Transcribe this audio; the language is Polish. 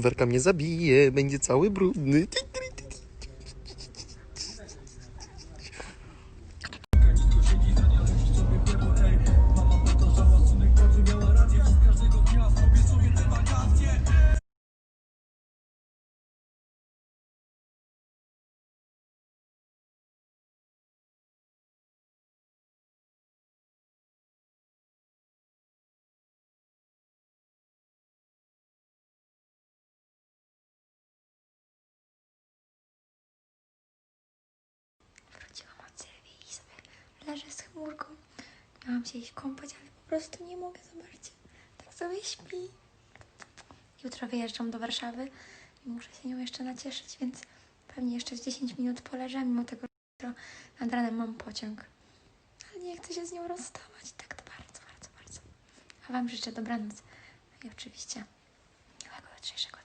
Werka mnie zabije, będzie cały brudny. Leżę z chmurką. Miałam się iść kąpać, ale po prostu nie mogę, zobaczcie. Tak sobie śpi. Jutro wyjeżdżam do Warszawy i muszę się nią jeszcze nacieszyć, więc pewnie jeszcze z 10 minut poleżę, mimo tego, że jutro nad ranem mam pociąg. Ale nie chcę się z nią rozstawać, tak to bardzo, bardzo, bardzo. A Wam życzę dobranoc i oczywiście miłego jutrzejszego